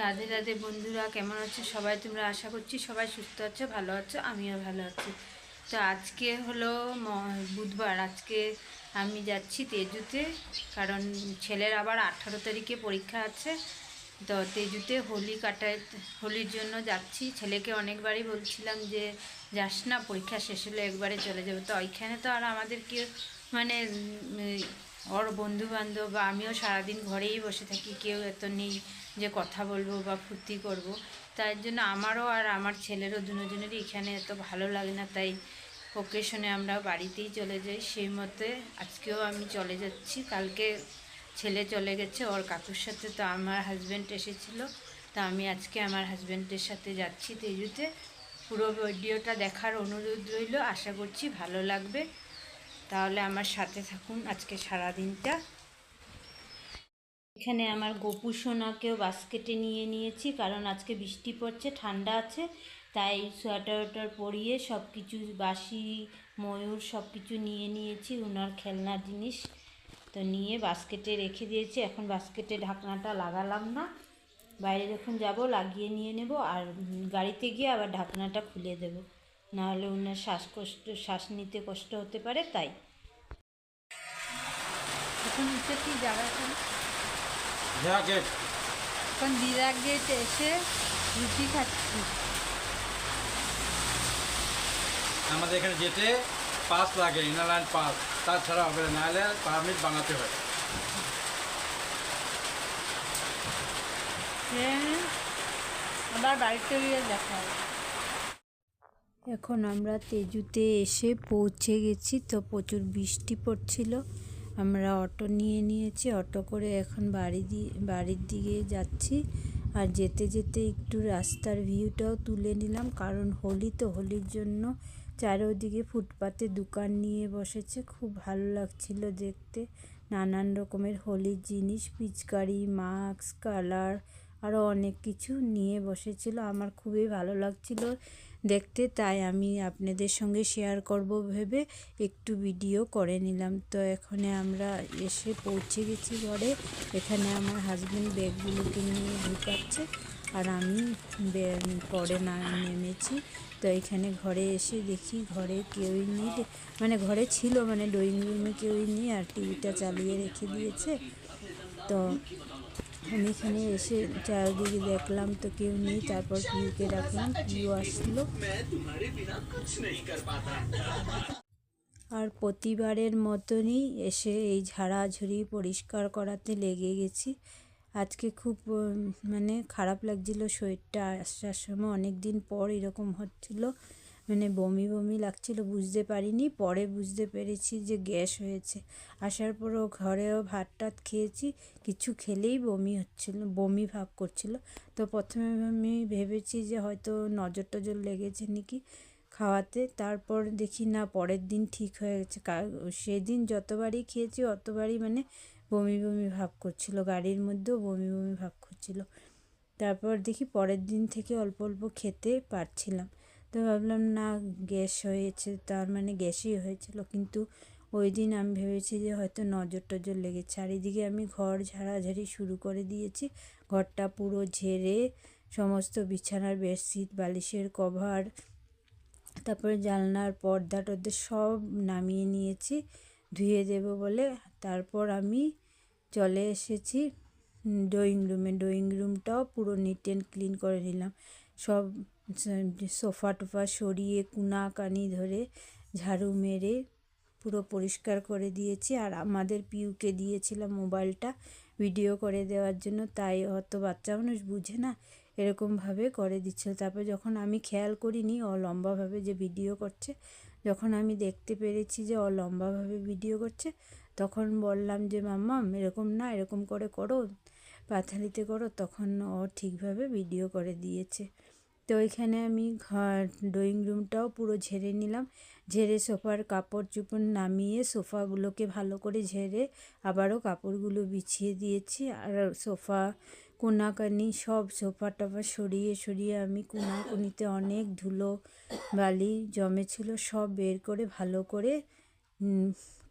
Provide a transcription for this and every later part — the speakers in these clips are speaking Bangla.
রাধে রাধে বন্ধুরা, কেমন আছো সবাই? তোমরা আশা করছি সবাই সুস্থ আছো, ভালো আছো, আমিও ভালো আছি। তো আজকে হলো বুধবার, আজকে আমি যাচ্ছি তেজুতে, কারণ ছেলের আবার আঠারো তারিখে পরীক্ষা আছে। তো তেজুতে হোলি কাটায়, হোলির জন্য যাচ্ছি। ছেলেকে অনেকবারই বলছিলাম যে, যাস না, পরীক্ষা শেষ হলে একবারে চলে যাবে। তো ওইখানে তো আর আমাদের কি মানে ওর বন্ধু বান্ধব বা আমিও সারাদিন ঘরেই বসে থাকি, কেউ এত নেই। যে কথা বলব বা ফুর্তি করব। তার জন্য আমারও আর আমার ছেলেরও দুজনেরই এখানে এত ভালো লাগে না, তাই ওকেশনে আমরা বাড়িতেই চলে যাই। সেই মতে আজকেও আমি চলে যাচ্ছি। কালকে ছেলে চলে গেছে, ওর কাকুর সাথে তো আমার হাজব্যান্ড এসেছিল। তো আমি আজকে আমার হাজব্যান্ডের সাথে যাচ্ছি তেজুতে। পুরো ভিডিওটা দেখার অনুরোধ রইল। আশা করছি ভালো লাগবে। তাহলে আমার সাথে থাকুন আজকে সারা দিনটা এখানে আমার গোপু সোনাকেও বাস্কেটে নিয়ে নিয়েছি, কারণ আজকে বৃষ্টি পড়ছে, ঠান্ডা আছে, তাই সোয়েটার ওয়েটার পরিয়ে সব কিছু বাসি, ময়ূর সব কিছু নিয়ে নিয়েছি ওনার খেলনার জিনিস তো নিয়ে বাস্কেটে রেখে দিয়েছি। এখন বাস্কেটে ঢাকনাটা লাগালাম না, বাইরে যখন যাব লাগিয়ে নিয়ে নেব আর গাড়িতে গিয়ে আবার ঢাকনাটা খুলে দেব। নাহলে ওনার শ্বাসকষ্ট, শ্বাস নিতে কষ্ট হতে পারে, তাই। এখন হচ্ছে কি জ্যাকেট এখন দিদা গেট এসে রুটি খাচ্ছি। আমাদের এখানে যেতে পাস লাগে ইনারল্যান্ড পাস। তাছাড়া হবে না নাহলে পারমিট বানাতে হয় আবার বাড়িতে গিয়ে দেখা হবে। এখন আমরা তেজুতে এসে পৌঁছে গেছি তো প্রচুর বৃষ্টি পড়ছিল। আমরা অটো নিয়ে নিয়েছি, অটো করে এখন বাড়ি দিয়ে বাড়ির দিকে যাচ্ছি। আর যেতে যেতে একটু রাস্তার ভিউটাও তুলে নিলাম, কারণ হোলি তো, হোলির জন্য চারোদিকে ফুটপাতে দোকান নিয়ে বসেছে। খুব ভালো লাগছিল দেখতে। নানান রকমের হোলির জিনিস, পিচকারি, মাস্ক, কালার আরও অনেক কিছু নিয়ে বসেছিল। আমার খুবই ভালো লাগছিল দেখতে, তাই আমি আপনাদের সঙ্গে শেয়ার করব ভেবে একটু ভিডিও করে নিলাম। তো এখানে আমরা এসে পৌঁছে গেছি ঘরে। এখানে আমার হাজব্যান্ড ব্যাগগুলোকে নিয়ে ঢুকাচ্ছে আর আমি পরে না নেমেছি। তো এখানে ঘরে এসে দেখি ঘরে কেউই নেই। মানে ঘরে ছিল মানে ড্রয়িং রুমে কেউই নেই আর টিভিটা চালিয়ে রেখে দিয়েছে। তো আমি এখানে এসে চারিদিকে দেখলাম তো কেউ নেই, তারপর পিউকে ডাকলাম পিউ আসলো। আর প্রতিবারের মতনই এসে এই ঝাড়াঝুড়ি পরিষ্কার করাতে লেগে গেছি। আজকে খুব মানে খারাপ লাগছিল শরীরটা, আসার সময় অনেক দিন পর এরকম হচ্ছিল। মানে বমি বমি লাগছিল, বুঝতে পারিনি। পরে বুঝতে পেরেছি যে গ্যাস হয়েছে। আসার পরও ঘরেও ভাত টাত খেয়েছি, কিছু খেলেই বমি হচ্ছিল, বমি ভাব করছিল। তো প্রথমে আমি ভেবেছি যে হয়তো নজর টজর লেগেছে নাকি খাওয়াতে। তারপর দেখি না, পরের দিন ঠিক হয়ে গেছে। সেদিন যতবারই খেয়েছি, অতবারই মানে বমি বমি ভাব করছিল। গাড়ির মধ্যেও বমি বমি ভাব করছিল। তারপর দেখি পরের দিন থেকে অল্প অল্প খেতে পারছিলাম। তো ভাবলাম, না, গ্যাস হয়েছে। তার মানে গ্যাসই হয়েছিল। কিন্তু ওই দিন আমি ভেবেছি যে হয়তো নজর টজর লেগেছে। চারিদিকে আমি ঘর ঝাড়াঝাড়ি শুরু করে দিয়েছি। ঘরটা পুরো ঝেড়ে সমস্ত বিছানার বেডশিট, বালিশের কভার, তারপরে জানলার পর্দা টর্দা সব নামিয়ে নিয়েছি, ধুয়ে দেব বলে। তারপর আমি চলে এসেছি ড্রয়িং রুমে। ড্রয়িং রুমটাও পুরো নিট অ্যান্ড ক্লিন করে নিলাম। সব সোফা টোফা সরিয়ে কুনা কানি ধরে ঝাড়ু মেরে পুরো পরিষ্কার করে দিয়েছি। আর আমাদের পিউকে দিয়েছিলাম মোবাইলটা ভিডিও করে দেওয়ার জন্য। তাই অত বাচ্চা মানুষ বুঝে না এরকমভাবে করে দিচ্ছিল তারপর যখন আমি খেয়াল করিনি ও লম্বাভাবে যে ভিডিও করছে, যখন আমি দেখতে পেরেছি যে ও লম্বাভাবে ভিডিও করছে, তখন বললাম যে মাম্মাম এরকম না, এরকম করে করো, পাথালিতে করো। তখন ও ঠিকভাবে ভিডিও করে দিয়েছে। তো ওইখানে আমি ঘর ড্রয়িং রুমটাও পুরো ঝেড়ে নিলাম। ঝেড়ে সোফার কাপড় চোপড় নামিয়ে সোফাগুলোকে ভালো করে ঝেড়ে আবারও কাপড়গুলো বিছিয়ে দিয়েছি। আর সোফা, কোনাকানি সব সোফা টোফা সরিয়ে সরিয়ে আমি কোনাকুনিতে অনেক ধুলো, বালি জমেছিল, সব বের করে ভালো করে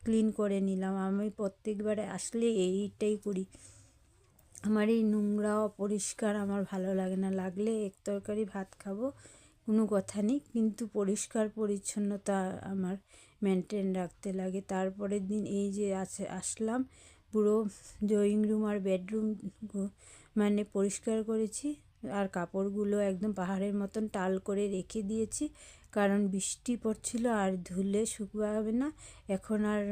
ক্লিন করে নিলাম। আমি প্রত্যেকবারে আসলে এইটাই করি। আমার এই নোংরা, অপরিষ্কার আমার ভালো লাগে না। লাগলে এক তরকারি, ভাত খাব, কোনো কথা নেই। কিন্তু পরিষ্কার, পরিচ্ছন্নতা আমার মেনটেন রাখতে লাগে। তারপরের দিন এই যে আছে, আসলাম, পুরো ড্রয়িং রুম আর বেডরুম মানে পরিষ্কার করেছি। আর কাপড়গুলো একদম পাহাড়ের মতন টাল করে রেখে দিয়েছি। কারণ বৃষ্টি পড়ছিল, আর ধুলে শুকাবে না। এখন আর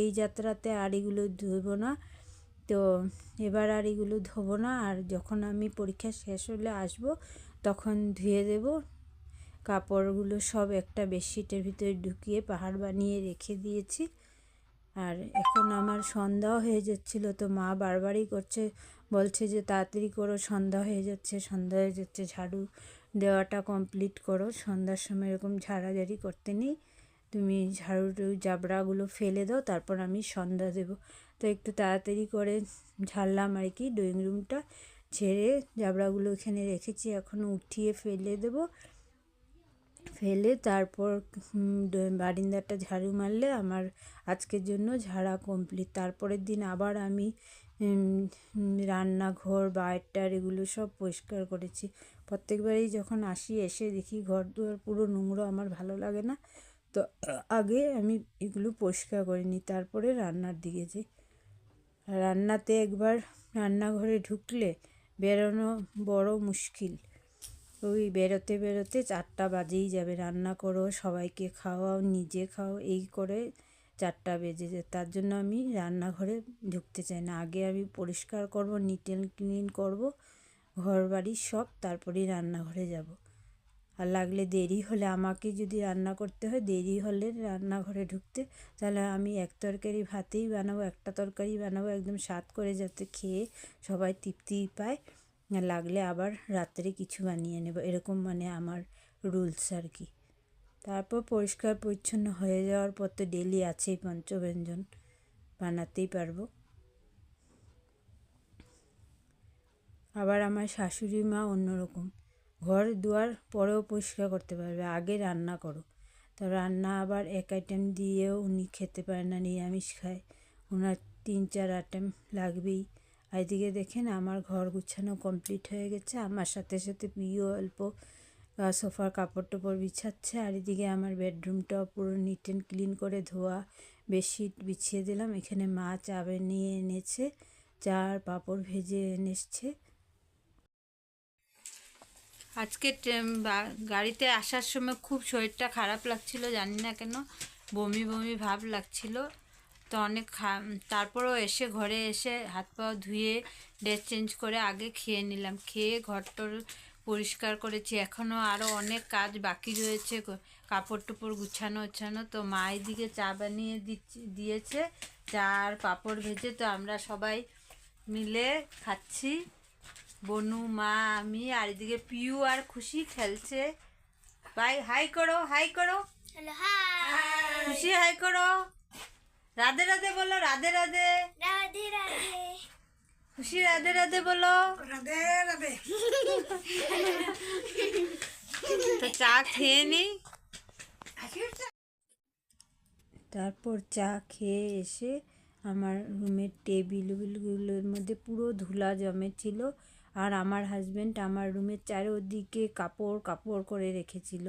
এই যাত্রাতে আর এগুলো ধুবো না। তো এবার আর এগুলো ধোবো না, আর যখন আমি পরীক্ষা শেষ হলে আসব, তখন ধুয়ে দেব। কাপড়গুলো সব একটা বেডশিটের ভিতরে ঢুকিয়ে পাহাড় বানিয়ে রেখে দিয়েছি। আর এখন আমার সন্ধ্যাও হয়ে যাচ্ছিল, তো মা বারবারই করছে, বলছে যে তাড়াতাড়ি করো, সন্ধ্যা হয়ে যাচ্ছে, সন্ধ্যা হয়ে যাচ্ছে, ঝাড়ু দেওয়াটা কমপ্লিট করো। সন্ধ্যার সময় এরকম ঝাড়াঝাড়ি করতে নেই। তুমি ঝাড়ু জাবড়াগুলো ফেলে দাও, তারপর আমি সন্ধ্যা দেবো। তো একটু তাড়াতাড়ি করে ঝাড়লাম আর কি। ড্রয়িং রুমটা ঝেড়ে জাবড়াগুলো এখানে রেখেছি। এখন উঠিয়ে ফেলে দেবো। ফেলে তারপর বারিন্দাটা ঝাড়ু মারলে আমার আজকের জন্য ঝাড়া কমপ্লিট। তারপরের দিন আবার আমি রান্নাঘর বাইরটার এগুলো সব পরিষ্কার করেছি। প্রত্যেকবারই যখন আসি, এসে দেখি ঘর দুয়ার পুরো নোংরা, আমার ভালো লাগে না। তো আগে আমি এগুলো পরিষ্কার করে নিই তারপরে রান্নার দিকে যাই। রান্নাতে একবার রান্নাঘরে ঢুকলে বেরোনো বড় মুশকিল। ওই বেরোতে বেরোতে চারটা বাজেই যাবে। রান্না করো, সবাইকে খাওয়াও, নিজে খাও, এই করে চারটা বেজে যায়। তার জন্য আমি রান্নাঘরে ঢুকতে চাই না। আগে আমি পরিষ্কার করব নিট অ্যান্ড ক্লিন করব ঘর বাড়ি সব, তারপরেই রান্নাঘরে যাব। আর লাগলে দেরি হলে আমাকে যদি রান্না করতে হয়, দেরি হলে রান্নাঘরে ঢুকতে, তাহলে আমি এক তরকারি ভাতেই বানাবো, একটা তরকারি বানাবো একদম স্বাদ করে যাতে খেয়ে সবাই তৃপ্তি পায়। আর লাগলে আবার রাত্রে কিছু বানিয়ে নেব, এরকম মানে আমার রুলস আর কি। তারপর পরিষ্কার পরিচ্ছন্ন হয়ে যাওয়ার পর তো ডেলি আছেই পঞ্চব্যঞ্জন, বানাতেই পারব। আবার আমার শাশুড়ি মা অন্যরকম। ঘর দুয়ার পরেও পরিষ্কার করতে পারবে, আগে রান্না করো। তো রান্না আবার এক আইটেম দিয়েও উনি খেতে পারেন না, নিরামিষ খায়। ওনার তিন চার আইটেম লাগবেই। এদিকে দেখেন আমার ঘর গুছানো কমপ্লিট হয়ে গেছে। আমার সাথে সাথে প্রিয় অল্প সোফার কাপড় টাপড় বিছাচ্ছে। আর এদিকে আমার বেডরুমটাও পুরো নিট অ্যান্ড ক্লিন করে ধোয়া বেডশিট বিছিয়ে দিলাম। এখানে মা চা নিয়ে এনেছে চার পাঁপড় ভেজে এনেছে। আজকে গাড়িতে আসার সময় খুব শরীরটা খারাপ লাগছিল, জানি না কেন, বমি বমি ভাব লাগছিল। তো অনেক তারপরেও এসে ঘরে এসে হাত পা ধুয়ে ড্রেস চেঞ্জ করে আগে খেয়ে নিলাম। খেয়ে ঘরটর পরিষ্কার করেছি। এখনও আরও অনেক কাজ বাকি রয়েছে কাপড় টুপড় গুছানো উছানো তো মা এদিকে চা বানিয়ে দিচ্ছে, দিয়েছে। চা আর পাঁপড় ভেজে তো আমরা সবাই মিলে খাচ্ছি। বনু মা আমি আর এদিকে পিউ আর খুশি খেলছে। বাই হাই করো হাই করো। খুশি হাই করো। রাধে রাধে বলো রাধে রাধে। রাধে রাধে। খুশি রাধে রাধে বলো। রাধে রাধে। তো চা খেয়ে নি তারপর চা খেয়ে এসে আমার রুমের টেবিলগুলোর মধ্যে পুরো ধুলা জমেছিল। আর আমার হাজব্যান্ড আমার রুমের চারিদিকে কাপড় কাপড় করে রেখেছিল।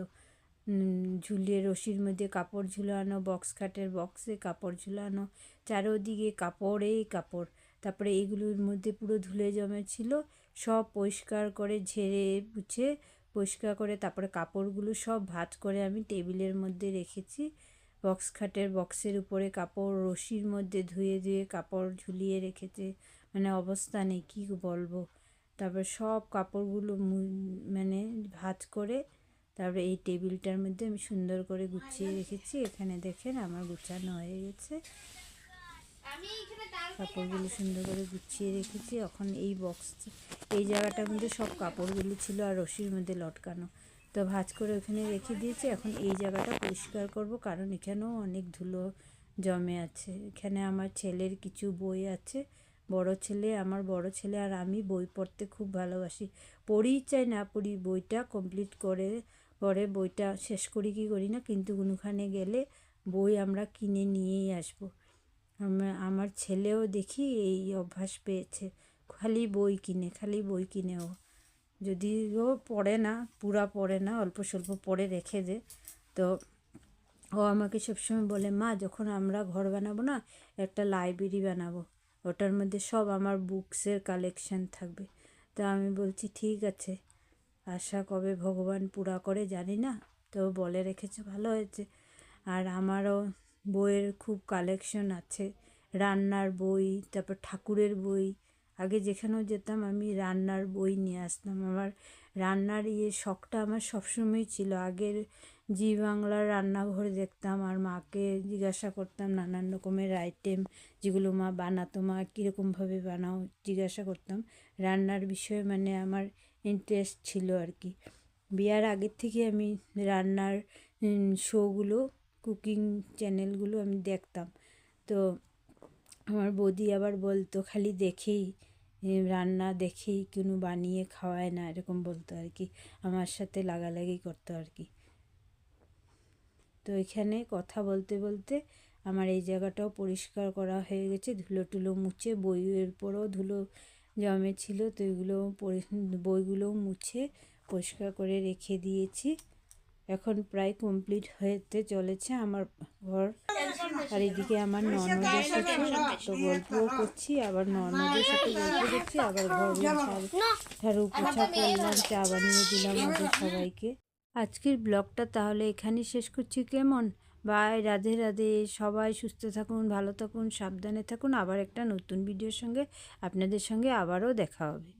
ঝুলিয়ে রশির মধ্যে কাপড় ঝুলানো বক্স খাটের বক্সে কাপড় ঝুলানো, চারিদিকে কাপড়েই কাপড়। তারপরে এগুলোর মধ্যে পুরো ধুলে জমেছিল, সব পরিষ্কার করে ঝেড়ে মুছে পরিষ্কার করে তারপরে কাপড়গুলো সব ভাঁজ করে আমি টেবিলের মধ্যে রেখেছি। বক্স খাটের বক্সের উপরে কাপড়, রশির মধ্যে ধুয়ে ধুয়ে কাপড় ঝুলিয়ে রেখেছে। মানে অবস্থা নেই, কী বলব? তারপর সব কাপড়গুলো মানে ভাঁজ করে তারপরে এই টেবিলটার মধ্যে আমি সুন্দর করে গুছিয়ে রেখেছি। এখানে দেখেন আমার গুছানো হয়ে গেছে। কাপড়গুলো সুন্দর করে গুছিয়ে রেখেছি। এখন এই বক্স এই জায়গাটার মধ্যে সব কাপড়গুলো ছিল আর রশির মধ্যে লটকানো। তো ভাঁজ করে ওখানে রেখে দিয়েছি। এখন এই জায়গাটা পরিষ্কার করব কারণ এখানেও অনেক ধুলো জমে আছে। এখানে আমার ছেলের কিছু বই আছে। বড় ছেলে, আমার বড় ছেলে আর আমি বই পড়তে খুব ভালোবাসি। পড়িই চাই না, পড়ি বইটা কমপ্লিট করে, পরে বইটা শেষ করি কি করি না, কিন্তু কোনোখানে গেলে বই আমরা কিনে নিয়েই আসব। আমা- আমার ছেলেও দেখি এই অভ্যাস পেয়েছে, খালি বই কিনে, খালি বই কিনে ও। যদিও পড়ে না, পুরা পড়ে না, অল্প স্বল্প পড়ে রেখে দে, তো ও আমাকে সবসময় বলে, মা, যখন আমরা ঘর বানাবো না, একটা লাইব্রেরি বানাবো। ওটার মধ্যে সব আমার বুকসের কালেকশন থাকবে। তো আমি বলছি, ঠিক আছে। আশা কবে ভগবান পুরা করে, জানি না। তো বলে রেখেছে, ভালো হয়েছে। আর আমারও বইয়ের খুব কালেকশন আছে। রান্নার বই, তারপর ঠাকুরের বই। আগে যেখানেও যেতাম, আমি রান্নার বই নিয়ে আসতাম। আমার রান্নার ইয়ে শখটা আমার সবসময়ই ছিল। আগের জি বাংলার রান্নাঘরে দেখতাম আর মাকে জিজ্ঞাসা করতাম নানান রকমের আইটেম যেগুলো মা বানাতো, মা কীরকমভাবে বানাও জিজ্ঞাসা করতাম। রান্নার বিষয়ে মানে আমার ইন্টারেস্ট ছিল আর কি। বিয়ার আগের থেকে আমি রান্নার শোগুলো কুকিং চ্যানেলগুলো আমি দেখতাম। তো আমার বৌদি আবার বলতো, খালি দেখেই রান্না দেখেই কোনো বানিয়ে খাওয়ায় না, এরকম বলতো আর কি। আমার সাথে লাগালাগি করতো আর কি। তো এখানে কথা বলতে বলতে আমার এই জায়গাটাও পরিষ্কার করা হয়ে গেছে। ধুলো টুলো মুছে, বইয়ের পরেও ধুলো জমেছিল তো এগুলো বইগুলোও মুছে পরিষ্কার করে রেখে দিয়েছি। এখন প্রায় কমপ্লিট হতে চলেছে আমার ঘর। আর এদিকে আমার ননদের সাথে তো গল্পও করছি আবার ননদের সাথে গল্প করছি আবার ঘর ঝাড়ু পোছা করলাম চা বানিয়ে দিলাম ওদের সবাইকে। আজকের ব্লগটা তাহলে এখানেই শেষ করছি কেমন? বাই রাধে রাধে সবাই সুস্থ থাকুন ভালো থাকুন সাবধানে থাকুন আবার একটা নতুন ভিডিওর সঙ্গে আপনাদের সঙ্গে আবারও দেখা হবে।